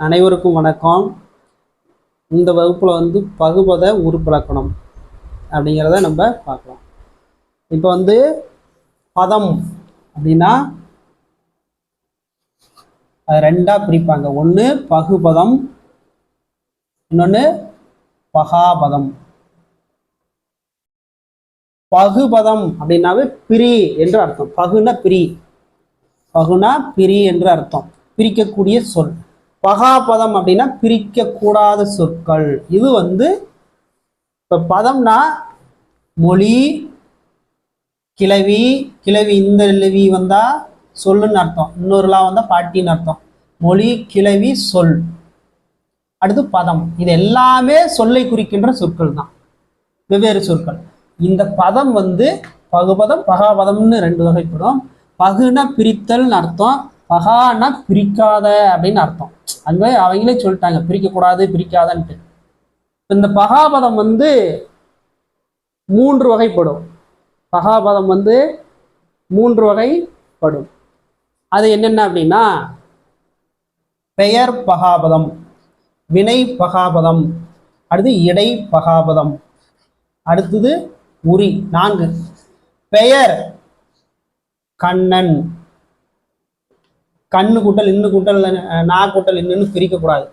அனைவருக்கும் வணக்கம். இந்த வகுப்பில் வந்து பகுபத உருப்பலக்கணம் அப்படிங்கிறத நம்ம பார்க்கலாம். இப்போ வந்து பதம் அப்படின்னா அது ரெண்டாக பிரிப்பாங்க. ஒன்று பகுபதம் இன்னொன்று பகாபதம். பகுபதம் அப்படின்னாவே பிரி என்று அர்த்தம். பகுனா பிரி. பகுனா பிரி என்று அர்த்தம். பிரிக்கக்கூடிய சொல். பகாபதம் அப்படின்னா பிரிக்கக்கூடாத சொற்கள். இது வந்து இப்போ பதம்னா மொழி கிளவி கிளவி இந்த கிளவி வந்தால் சொல்லுன்னு அர்த்தம். இன்னொருலாம் வந்தால் பாட்டின்னு அர்த்தம். மொழி கிளவி சொல். அடுத்து பதம். இது எல்லாமே சொல்லை குறிக்கின்ற சொற்கள் தான். வெவ்வேறு சொற்கள். இந்த பதம் வந்து பகுபதம் பகாபதம்னு ரெண்டு வகைப்படும். பகுன பிரித்தல்னு அர்த்தம். பகான்னா பிரிக்காத அப்படின்னு அர்த்தம். அதுவே அவங்களே சொல்லிட்டாங்க பிரிக்கக்கூடாது பிரிக்காதன்ட்டு. இந்த பகாபதம் வந்து மூன்று வகைப்படும். பகாபதம் வந்து மூன்று வகைப்படும். அது என்னென்ன அப்படின்னா பெயர் பகாபதம் வினை பகாபதம் அடுத்து இடை பகாபதம் அடுத்தது உரி நான்கு. பெயர் கண்ணன் கண்ணு கூட்டல் இன்னு கூட்டல் நா கூட்டல் இன்னுன்னு பிரிக்கக்கூடாது.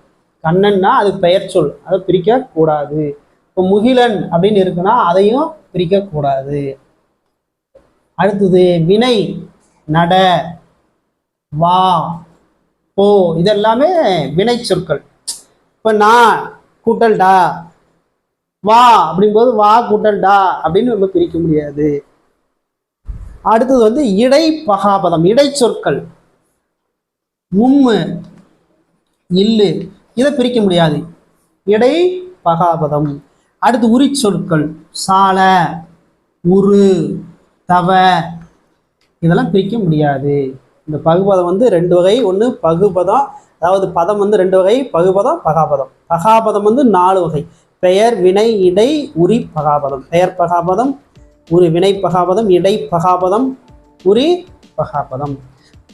கண்ணன்னா அது பெயர் சொல். அதை பிரிக்க கூடாது இப்போ முகிலன் அப்படின்னு இருக்குன்னா அதையும் பிரிக்கக்கூடாது. அடுத்தது வினை நட வா போ. இதெல்லாமே வினை சொற்கள். இப்போ நான் கூட்டல்டா வா அப்படிங்கும்போது வா கூட்டல்டா அப்படின்னு நம்ம பிரிக்க முடியாது. அடுத்தது வந்து இடை பகாபதம் இடை சொற்கள். உம்மு இல்லு இதை பிரிக்க முடியாது. இடை பகாபதம். அடுத்து உரி சொற்கள் சால உரு தவ இதெல்லாம் பிரிக்க முடியாது. இந்த பகுபதம் வந்து ரெண்டு வகை ஒன்று பகுபதம் அதாவது பதம் வந்து ரெண்டு வகை பகுபதம் பகாபதம். பகாபதம் வந்து நாலு வகை. பெயர் வினை இடை உரி பகாபதம். பெயர் பகாபதம் உரி வினை பகாபதம் இடை பகாபதம் உரி பகாபதம்.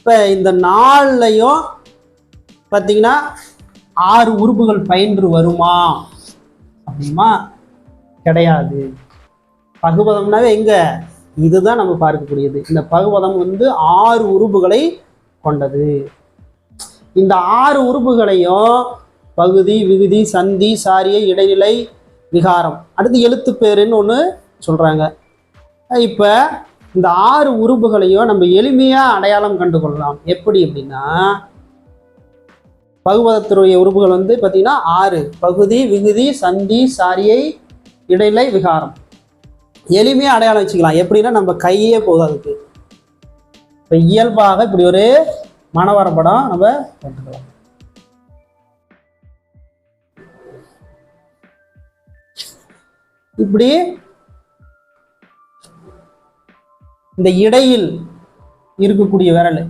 இப்போ இந்த நாள்லையும் பார்த்தீங்கன்னா ஆறு உறுப்புகள் பயின்று வருமா? அப்படிமா கிடையாது. பகுபதம்னாவே எங்க? இதுதான் நம்ம பார்க்கக்கூடியது. இந்த பகுபதம் வந்து ஆறு உறுப்புகளை கொண்டது. இந்த ஆறு உறுப்புகளையும் பகுதி விகுதி சந்தி சாரிய இடைநிலை விகாரம். அடுத்து எழுத்துப்பேருன்னு ஒன்று சொல்கிறாங்க இப்போ இந்த ஆறு உறுப்புகளையும் நம்ம எளிமையாக அடையாளம் கண்டு கொள்ளலாம் எப்படி அப்படின்னா பகுபதத்தினுடைய உறுப்புகள் வந்து பார்த்திங்கன்னா ஆறு. பகுதி விகுதி சந்தி சாரியை இடைநிலை விகாரம். எளிமையாக அடையாளம் வச்சுக்கலாம். எப்படின்னா நம்ம கையே போதும் அதுக்கு. இப்போ இயல்பாக இப்படி ஒரு மனவரப்படம் நம்ம கற்றுக்கலாம் இப்படி இந்த இடையில் இருக்கக்கூடிய விரல்.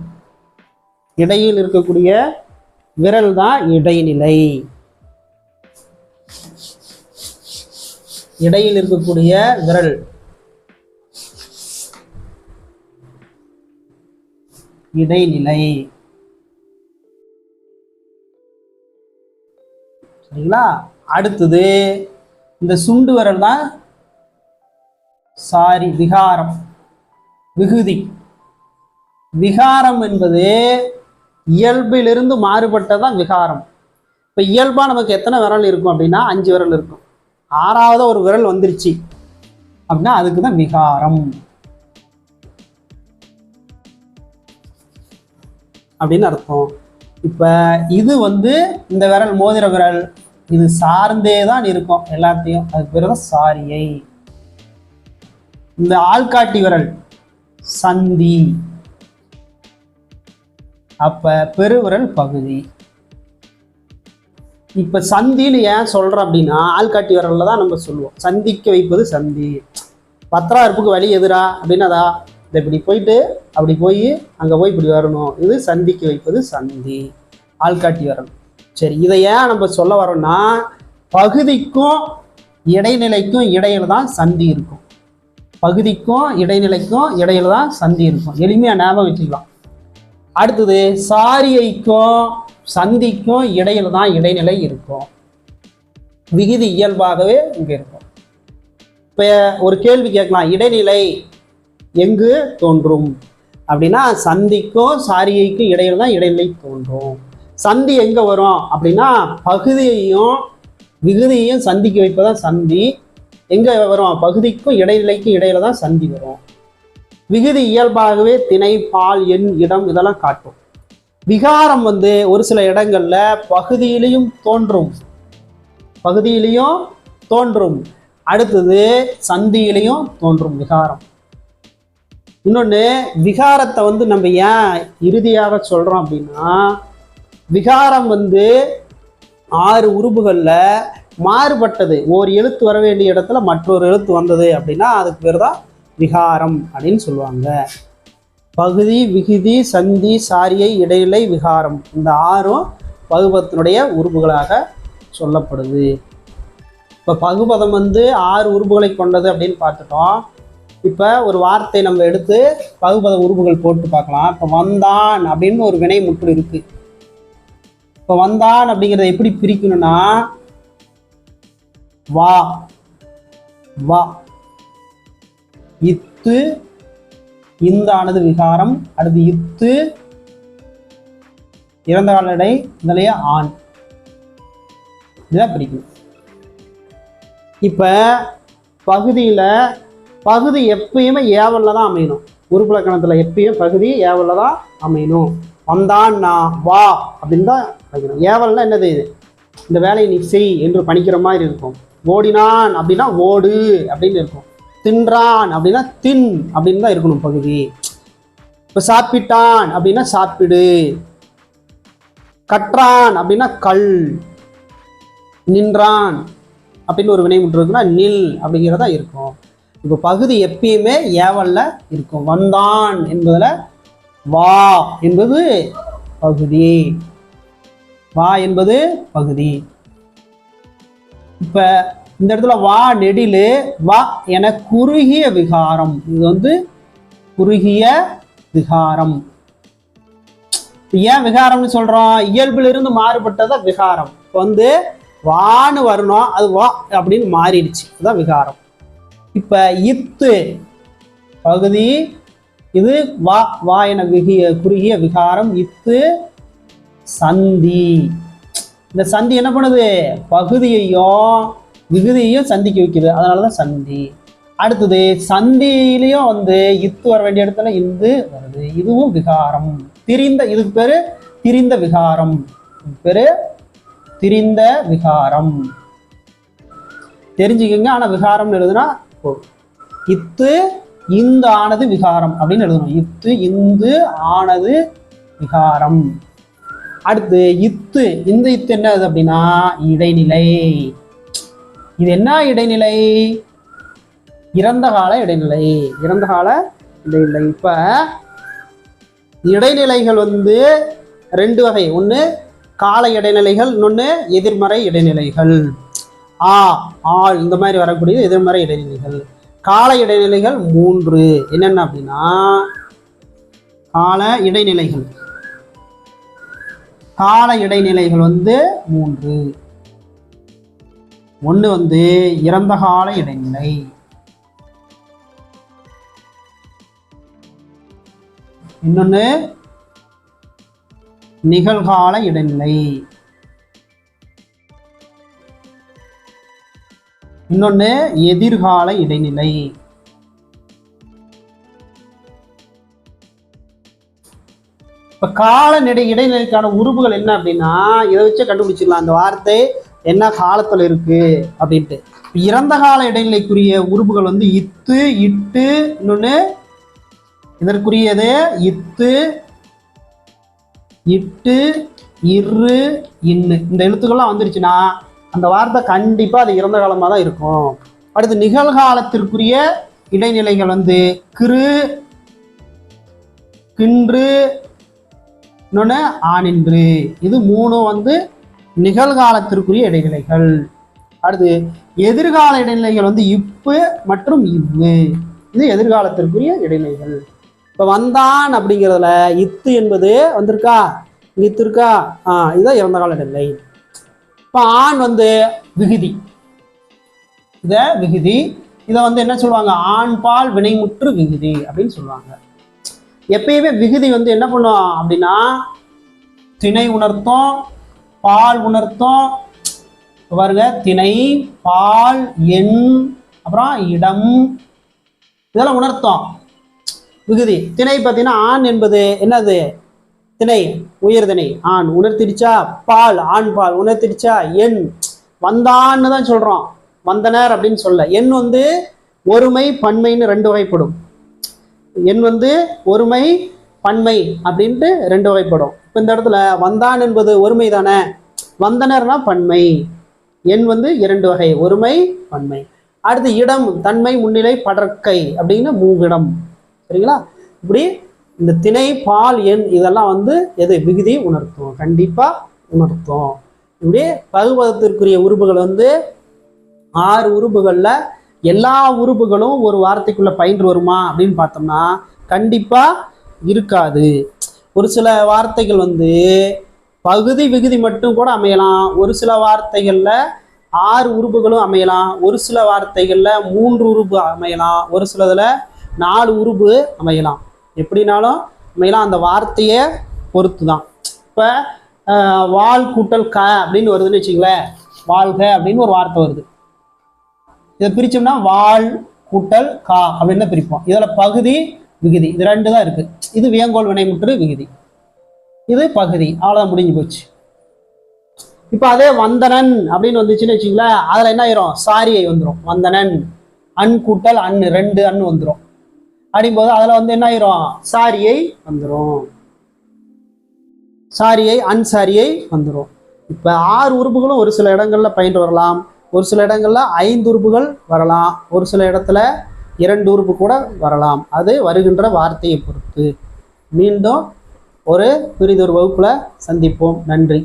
இடையில் இருக்கக்கூடிய விரல் தான் இடைநிலை. இடையில் இருக்கக்கூடிய விரல். இடைநிலை. சரிங்களா? அடுத்தது இந்த சுண்டு விரல் தான் சாரி விகாரம். விகுதி. விகாரம் என்பது இயல்பிலிருந்து மாறுபட்டதான் விகாரம். இப்போ இயல்பாக நமக்கு எத்தனை விரல் இருக்கும் அப்படின்னா அஞ்சு விரல் இருக்கும். ஆறாவது ஒரு விரல் வந்துருச்சு அப்படின்னா அதுக்கு தான் விகாரம். அப்படின்னு அர்த்தம். இப்போ இது வந்து இந்த விரல் மோதிர விரல் இது சார்ந்தே தான் இருக்கும் எல்லாத்தையும். அதுக்கு பேர் தான் சாரியை. இந்த ஆள்காட்டி விரல். சந்தி. அப்ப பெருவிரல் பகுதி. இப்ப சந்தின்னு ஏன் சொல்கிறோம் அப்படின்னா ஆள்காட்டி விரல்ல தான் நம்ம சொல்லுவோம். சந்திக்க வைப்பது சந்தி. பத்திரா இருப்புக்கு வழி எதிரா? அப்படின்னாதா? இதை இப்படி போயிட்டு அப்படி போய் அங்கே போய் இப்படி வரணும். இது சந்திக்க வைப்பது சந்தி. ஆள்காட்டி விரல். சரி இதை ஏன் நம்ம சொல்ல வரோம்னா பகுதிக்கும் இடைநிலைக்கும் இடையில தான் சந்தி இருக்கும். பகுதிக்கும் இடைநிலைக்கும் இடையில தான் சந்தி இருக்கும். எளிமையாக ஞாபகம் வச்சுக்கலாம். அடுத்தது சாரியைக்கும் சந்திக்கும் இடையில தான் இடைநிலை இருக்கும். விகுதி இயல்பாகவே இங்கே இருக்கும். இப்போ ஒரு கேள்வி கேட்கலாம். இடைநிலை எங்கு தோன்றும்? அப்படின்னா சந்திக்கும் சாரியைக்கும் இடையில தான் இடைநிலை தோன்றும். சந்தி எங்கே வரும்? அப்படின்னா பகுதியையும் விகுதியையும் சந்திக்க வைப்பதான் சந்தி. எங்கே வரும் பகுதிக்கும் இடைநிலைக்கும் இடையில தான் சந்தி வரும் விகுதி இயல்பாகவே திணை பால் எண் இடம் இதெல்லாம் காட்டும். விகாரம் வந்து ஒரு சில இடங்கள்ல பகுதியிலையும் தோன்றும். பகுதியிலையும் தோன்றும். அடுத்தது சந்தியிலையும் தோன்றும் விகாரம். இன்னொன்று விகாரத்தை வந்து நம்ம ஏன் இறுதியாக சொல்கிறோம் அப்படின்னா விகாரம் வந்து ஆறு உறுப்புகளில் மாறுபட்டது. ஒரு எழுத்து வர வேண்டிய இடத்துல மற்றொரு எழுத்து வந்தது அப்படின்னா அதுக்கு பேர் தான் விகாரம் அப்படின்னு சொல்லுவாங்க. பகுதி விகுதி சந்தி சாரியை இடைநிலை விகாரம். இந்த ஆறும் பகுபத்தினுடைய உறுப்புகளாக சொல்லப்படுது. இப்போ பகுபதம் வந்து ஆறு உறுப்புகளை கொண்டது அப்படின்னு பார்த்துட்டோம். இப்போ ஒரு வார்த்தை நம்ம எடுத்து பகுபத உறுப்புகள் போட்டு பார்க்கலாம். இப்போ வந்தான் அப்படின்னு ஒரு வினை முற்று இருக்குது இப்போ வந்தான் அப்படிங்கிறத எப்படி பிரிக்கணும்னா வா வா. இத்து இந்தானது விகாரம். அடுத்து இத்து இறந்த காலடை இதுலைய ஆண். இதான் பிடிக்கும். இப்போ பகுதியில் பகுதி எப்பயுமே ஏவலில் தான் அமையணும். உருப்புலக்கணத்தில் எப்பயும் பகுதி ஏவலில் தான் அமையணும். வந்தான் நான் வா அப்படின்னு தான் வைக்கணும். ஏவல்னா என்னது இது? இந்த வேலையை நீ செய் என்று பணிக்கிற மாதிரி இருக்கும். ஓடினான் அப்படின்னா ஓடு அப்படின்னு இருக்கும். தின்றான் அப்படின்னா தின் அப்படின்னு தான் இருக்கணும் பகுதி. இப்போ சாப்பிட்டான் அப்படின்னா சாப்பிடு. கற்றான் அப்படின்னா கல். நின்றான் அப்படின்னு ஒரு வினை முற்று இருக்குன்னா நில் அப்படிங்கிறதா இருக்கும். இப்போ பகுதி எப்பயுமே ஏவல்ல இருக்கும். வந்தான் என்பதில் வா என்பது பகுதி. வா என்பது பகுதி. இப்போ இந்த இடத்துல வா நெடிலு வா என குறுகிய விகாரம். இது வந்து குறுகிய விகாரம். ஏன் விகாரம்னு சொல்றோம்? இயல்பிலிருந்து மாறுபட்டதா விகாரம். இப்போ வந்து வான்னு வரணும் அது வா அப்படின்னு மாறிடுச்சு. அதுதான் விகாரம். இப்ப இத்து பகுதி இது வா வா என விகிய குறுகிய விகாரம் இத்து சந்தி. இந்த சந்தி என்ன பண்ணுது? பகுதியையும் விகுதியையும் சந்திக்க வைக்குது. அதனாலதான் சந்தி. அடுத்தது சந்தியிலையும் வந்து இத்து வர வேண்டிய இடத்துல இந்து வருது. இதுவும் விகாரம். திரிந்த இதுக்கு பேரு திரிந்த விகாரம். பேரு திரிந்த விகாரம். தெரிஞ்சுக்கோங்க ஆனா விகாரம்னு எழுதுனா இத்து இந்து ஆனது விகாரம் அப்படின்னு எழுதணும். இத்து இந்து ஆனது விகாரம். அடுத்து இத்து இந்த இத்து என்னது அப்படின்னா இடைநிலை. இது என்ன இடைநிலை? இறந்த கால இடைநிலை. இறந்த கால இடைநிலை. இப்ப இடைநிலைகள் வந்து ரெண்டு வகை. ஒன்று கால இடைநிலைகள் இன்னொன்று எதிர்மறை இடைநிலைகள். ஆ ஆள் இந்த மாதிரி வரக்கூடிய எதிர்மறை இடைநிலைகள். கால இடைநிலைகள் மூன்று. என்னென்ன அப்படின்னா கால இடைநிலைகள். கால இடைநிலைகள் வந்து மூன்று. ஒன்று வந்து இறந்த கால இடைநிலை. இன்னொன்று நிகழ்கால இடைநிலை. இன்னொன்று எதிர்கால இடைநிலை. இப்போ காலநிலை இடைநிலைக்கான உறுப்புகள் என்ன அப்படின்னா இதை வச்சே கண்டுபிடிச்சிடலாம். அந்த வார்த்தை என்ன காலத்தில் இருக்கு? அப்படின்ட்டு. இறந்த கால இடைநிலைக்குரிய உறுப்புகள் வந்து இத்து இட்டு இன்னொன்று இதற்குரியது இத்து இட்டு இரு இன்னு. இந்த எழுத்துக்கள்லாம் வந்துருச்சுன்னா அந்த வார்த்தை கண்டிப்பாக அது இறந்த காலமாக தான் இருக்கும். அடுத்து நிகழ்காலத்திற்குரிய இடைநிலைகள் வந்து கிரு கின்று இன்னொன்று ஆனின்று இது மூணும் வந்து நிகழ்காலத்திற்குரிய இடைநிலைகள். அடுத்து எதிர்கால இடைநிலைகள் வந்து இப்பு மற்றும் இவ்வு. இது எதிர்காலத்திற்குரிய இடைநிலைகள். இப்போ வந்தான் அப்படிங்கிறதுல இத்து என்பது வந்திருக்கா? இங்கே இத்து இருக்கா? ஆ இதுதான் இறந்த கால நிலை இப்போ ஆண் வந்து விகுதி. இத விகுதி இதை வந்து என்ன சொல்லுவாங்க? ஆண் பால் வினைமுற்று விகுதி அப்படின்னு சொல்லுவாங்க. எப்பயுமே விகுதி வந்து என்ன பண்ணும் அப்படின்னா திணை உணர்த்தும் பால் உணர்த்தும். பாருங்க திணை பால் எண் அப்புறம் இடம். இதெல்லாம் உணர்த்தும். விகுதி. திணை பார்த்தீங்கன்னா ஆண் என்பது என்னது? திணை உயர்திணை ஆண் உணர்த்திடுச்சா? பால் ஆண் பால் உணர்த்திடுச்சா? எண். வந்தான்னு தான் சொல்றோம். வந்தனர் அப்படின்னு சொல்ல எண் வந்து ஒருமை பன்மைன்னு ரெண்டு வகைப்படும். எண் வந்து ஒருமை பன்மை அப்படின்ட்டு ரெண்டு வகைப்படும். இப்போ இந்த இடத்துல வந்தான் என்பது ஒருமை தானே? வந்தனர்னா பன்மை. எண் வந்து இரண்டு வகை ஒருமை பன்மை. அடுத்து இடம் தன்மை முன்னிலை படற்கை அப்படின்னு மூவிடம் சரிங்களா? இப்படி இந்த திணை பால் எண் இதெல்லாம் வந்து எது? விகுதி உணர்த்தும். கண்டிப்பாக உணர்த்தும். இப்படி பகுபதத்திற்குரிய உறுப்புகள் வந்து ஆறு உறுப்புகளில் எல்லா உறுப்புகளும் ஒரு வார்த்தைக்குள்ள பயின்று வருமா அப்படின்னு பார்த்தோம்னா கண்டிப்பா இருக்காது. ஒரு சில வார்த்தைகள் வந்து பகுதி விகுதி மட்டும் கூட அமையலாம். ஒரு சில வார்த்தைகள்ல ஆறு உறுப்புகளும் அமையலாம். ஒரு சில வார்த்தைகள்ல மூன்று உறுப்பு அமையலாம். ஒரு சிலதுல நாலு உறுப்பு அமையலாம். எப்படினாலும் அமையலாம். அந்த வார்த்தையை பொறுத்து தான் இப்போ வால் கூட்டல் க அப்படின்னு வருதுன்னு வச்சுங்களேன் வாழ்க அப்படின்னு ஒரு வார்த்தை வருது. இதை பிரிச்சோம்னா வால் கூட்டல் கா அப்படின்னு பிரிப்போம். இதில் பகுதி விகுதி. இது ரெண்டு தான் இருக்குது இது வியங்கோல் வினைமுற்று விகுதி. இது பகுதி. அவ்வளோதான் முடிஞ்சு போச்சு. இப்போ அதே வந்தனன் அப்படின்னு வந்துச்சுன்னு வச்சுங்களேன் அதில் என்ன ஆயிரும்? சாரியை வந்துடும் வந்தனன் அன் கூட்டல் அன் ரெண்டு அன் வந்துடும் அப்படிங்கும்போது அதில் வந்து என்ன ஆயிரும்? சாரியை வந்துடும் சாரியை அன் சாரியை வந்துடும் இப்போ ஆறு உறுப்புகளும் ஒரு சில இடங்களில் பயின்று வரலாம். ஒரு சில இடங்களில் ஐந்து உறுப்புகள் வரலாம். ஒரு சில இடத்துல இரண்டு உறுப்பு கூட வரலாம். அது வருகின்ற வார்த்தையை பொறுத்து. மீண்டும் ஒரு பிரிதொரு வகுப்பில் சந்திப்போம். நன்றி.